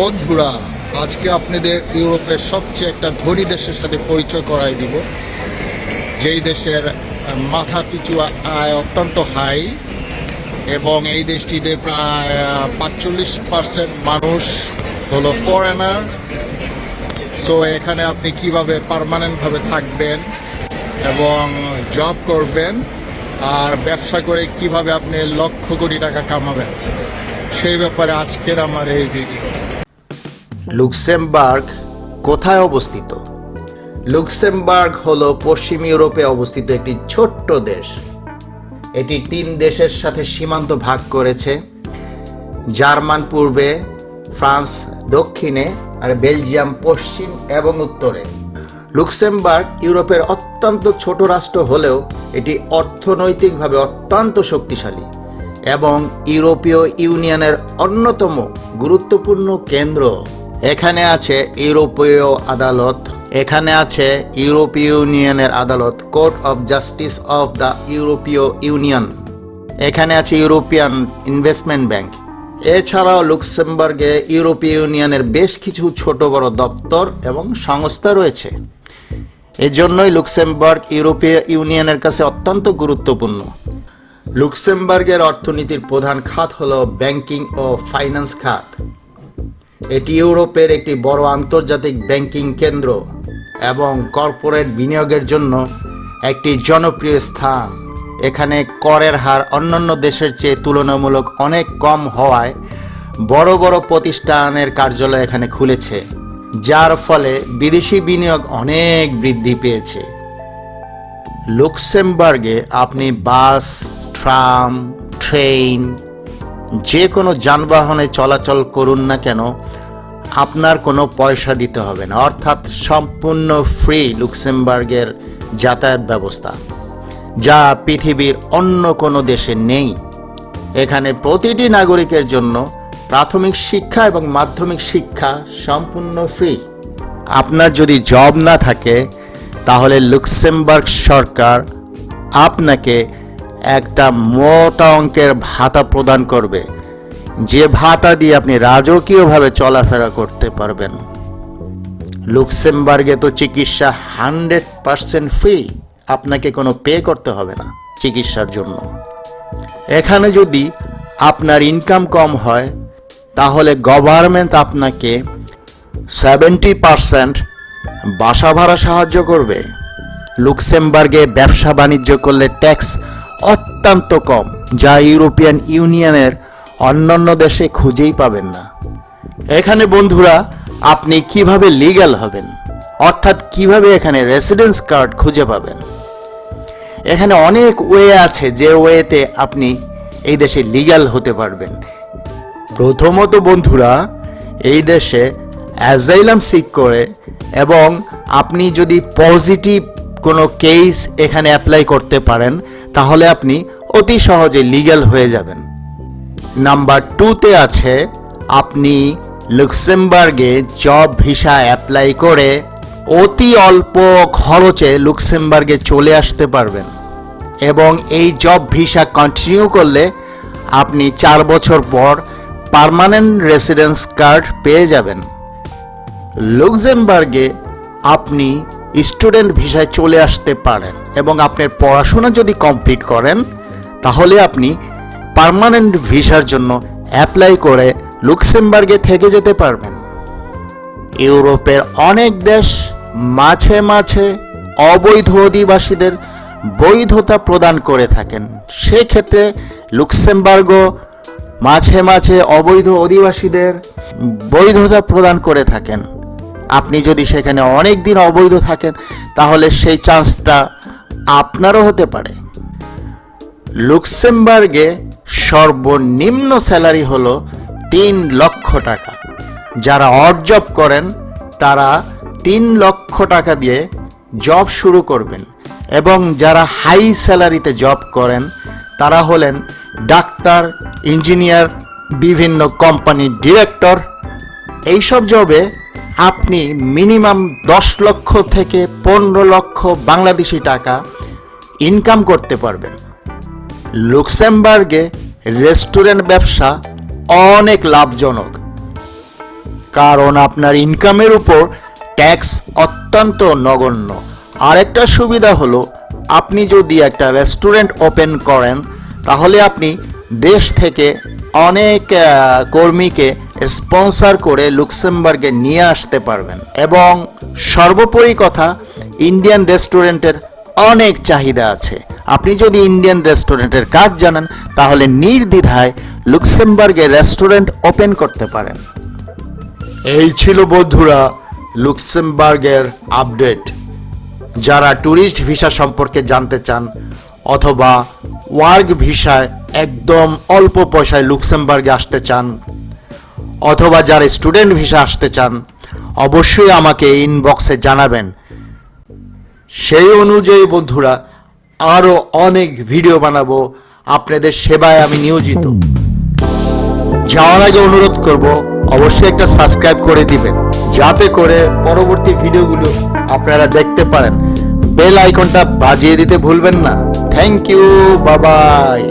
বন্ধুরা আজকে আপনাদের ইউরোপের সবচেয়ে একটা ধনী দেশের সাথে পরিচয় করাই দিব। যেই দেশের মাথা পিছু আয় অত্যন্ত হাই এবং এই দেশটিতে প্রায় পাঁচচল্লিশ পার্সেন্ট মানুষ হলো ফরেনার সো এখানে আপনি কীভাবে পারমানেন্টভাবে থাকবেন এবং জব করবেন আর ব্যবসা করে কীভাবে আপনি লক্ষ কোটি টাকা কামাবেন, সেই ব্যাপারে আজকের আমার এই ভিডিও লুক্সেমবার্গ কোথায় অবস্থিত? লুক্সেমবার্গ হল পশ্চিম ইউরোপে অবস্থিত একটি ছোট্ট দেশ। এটি তিন দেশের সাথে সীমান্ত ভাগ করেছে। জার্মান পূর্বে, ফ্রান্স দক্ষিণে, আর বেলজিয়াম পশ্চিম এবং উত্তরে। লুক্সেমবার্গ ইউরোপের অত্যন্ত ছোট রাষ্ট্র হলেও এটি অর্থনৈতিকভাবে অত্যন্ত শক্তিশালী এবং ইউরোপীয় ইউনিয়নের অন্যতম গুরুত্বপূর্ণ কেন্দ্র। এখানে আছে ইউরোপীয় আদালত, এখানে আছে ইউরোপীয় ইউনিয়নের আদালত, court of justice of the European Union, এখানে আছে ইউরোপিয়ান ইনভেস্টমেন্ট ব্যাংক। এছাড়াও লুক্সেমবার্গে ইউরোপীয় ইউনিয়নের বেশ কিছু ছোট বড় দপ্তর এবং সংস্থা রয়েছে। এজন্যই লুক্সেমবার্গ ইউরোপীয় ইউনিয়নের কাছে অত্যন্ত গুরুত্বপূর্ণ। লুক্সেমবার্গের অর্থনীতির প্রধান খাত হল ব্যাংকিং ও ফাইন্যান্স খাত। এটি ইউরোপের একটি বড় আন্তর্জাতিক ব্যাংকিং কেন্দ্র এবং কর্পোরেট বিনিয়োগের জন্য একটি জনপ্রিয় স্থান। এখানে করের হার অন্যান্য দেশের চেয়ে তুলনামূলক অনেক কম হওয়ায় বড় বড় প্রতিষ্ঠানের কার্যালয় এখানে খুলেছে, যার ফলে বিদেশি বিনিয়োগ অনেক বৃদ্ধি পেয়েছে। লুক্সেমবার্গে আপনি বাস, ট্রাম, ট্রেন যে কোনো যানবাহনে চলাচল করুন না কেন, আপনার কোনো পয়সা দিতে হবে না। অর্থাৎ সম্পূর্ণ ফ্রি লুক্সেমবার্গের যাতায়াত ব্যবস্থা, যা পৃথিবীর অন্য কোনো দেশে নেই। এখানে প্রতিটি নাগরিকের জন্য প্রাথমিক শিক্ষা এবং মাধ্যমিক শিক্ষা সম্পূর্ণ ফ্রি আপনার যদি জব না থাকে, তাহলে লুক্সেমবার্গ সরকার আপনাকে একটা মোটা অঙ্কের ভাতা প্রদান করবে। যে ভাতা দিয়ে আপনি রাজকীয়ভাবে চলাফেরা করতে পারবেন। লুক্সেমবার্গে তো চিকিৎসা হান্ড্রেড পার্সেন্ট ফ্রি, আপনাকে কোনো পে করতে হবে না চিকিৎসার জন্য। এখানে যদি আপনার ইনকাম কম হয়, তাহলে গভর্নমেন্ট আপনাকে সেভেন্টি পার্সেন্ট বাসা ভাড়া সাহায্য করবে। লুক্সেমবার্গে ব্যবসা বাণিজ্য করলে ট্যাক্স অত্যন্ত কম, যা ইউরোপিয়ান ইউনিয়নের অন্যান্য দেশে খুঁজেই পাবেন না। এখানে বন্ধুরা, আপনি কীভাবে লিগ্যাল হবেন? অর্থাৎ কীভাবে এখানে রেসিডেন্স কার্ড খুঁজে পাবেন? এখানে অনেক ওয়ে আছে যে ওয়েতে আপনি এই দেশে লিগ্যাল হতে পারবেন। প্রথমত বন্ধুরা, এই দেশে অ্যাজাইলাম সিক করে এবং আপনি যদি পজিটিভ কোনো কেস এখানে অ্যাপ্লাই করতে পারেন তাহলে আপনি অতি সহজে লিগ্যাল হয়ে যাবেন। নাম্বার টুতে আছে, আপনি লুক্সেমবার্গে জব ভিসা অ্যাপ্লাই করে অতি অল্প খরচে লুক্সেমবার্গে চলে আসতে পারবেন এবং এই জব ভিসা কন্টিনিউ করলে আপনি চার বছর পর পার্মানেন্ট রেসিডেন্স কার্ড পেয়ে যাবেন। লুক্সেমবার্গে আপনি স্টুডেন্ট ভিসায় চলে আসতে পারেন এবং আপনার পড়াশোনা যদি কমপ্লিট করেন, তাহলে আপনি পার্মানেন্ট ভিসার জন্য অ্যাপ্লাই করে লুক্সেমবার্গে থেকে যেতে পারবেন। ইউরোপের অনেক দেশ মাঝে মাঝে অবৈধ অধিবাসীদের বৈধতা প্রদান করে থাকেন। সেক্ষেত্রে লুক্সেমবার্গও মাঝে মাঝে অবৈধ অধিবাসীদের বৈধতা প্রদান করে থাকেন। আপনি যদি সেখানে অনেক দিন অবৈধ থাকেন, তাহলে সেই চান্সটা আপনারও হতে পারে। লুক্সেমবার্গে সর্বনিম্ন স্যালারি হলো তিন লক্ষ টাকা। যারা অড জব করেন, তারা তিন লক্ষ টাকা দিয়ে জব শুরু করবেন এবং যারা হাই স্যালারিতে জব করেন, তারা হলেন ডাক্তার, ইঞ্জিনিয়ার, বিভিন্ন কোম্পানির ডিরেক্টর। এইসব জবে আপনি মিনিমাম দশ লক্ষ থেকে পনেরো লক্ষ বাংলাদেশি টাকা ইনকাম করতে পারবেন। লুক্সেমবার্গে রেস্টুরেন্ট ব্যবসা অনেক লাভজনক। কারণ আপনার ইনকামের উপর ট্যাক্স অত্যন্ত নগণ্য। আরেকটা সুবিধা হলো, আপনি যদি একটা রেস্টুরেন্ট ওপেন করেন, তাহলে আপনি দেশ থেকে অনেক কর্মীকে স্পন্সর করে লুক্সেমবার্গে নিয়ে আসতে পারবেন। এবং সর্বোপরি কথা, ইন্ডিয়ান রেস্টুরেন্টের অনেক চাহিদা আছে। আপনি যদি ইন্ডিয়ান রেস্টুরেন্টের কাজ জানেন, তাহলে নির্দ্বিধায় লুক্সেমবার্গে রেস্টুরেন্ট ওপেন করতে পারেন। এই ছিল বন্ধুরা লুক্সেমবার্গের আপডেট। যারা ট্যুরিস্ট ভিসা সম্পর্কে জানতে চান, অথবা ওয়ার্ক ভিসায় একদম অল্প পয়সায় লুক্সেমবার্গে আসতে চান অথবা যারা স্টুডেন্ট ভিসা আসতে চান, অবশ্যই আমাকে ইনবক্সে জানাবেন। সেই অনুযায়ী বন্ধুরা আরও অনেক ভিডিও বানাবো। আপনাদের সেবায় আমি নিয়োজিত। যাওয়ার আগে অনুরোধ করব, অবশ্যই একটা সাবস্ক্রাইব করে দিবেন। যাতে করে পরবর্তী ভিডিওগুলো আপনারা দেখতে পারেন। বেল আইকনটা বাজিয়ে দিতে ভুলবেন না। থ্যাংক ইউ বাবাই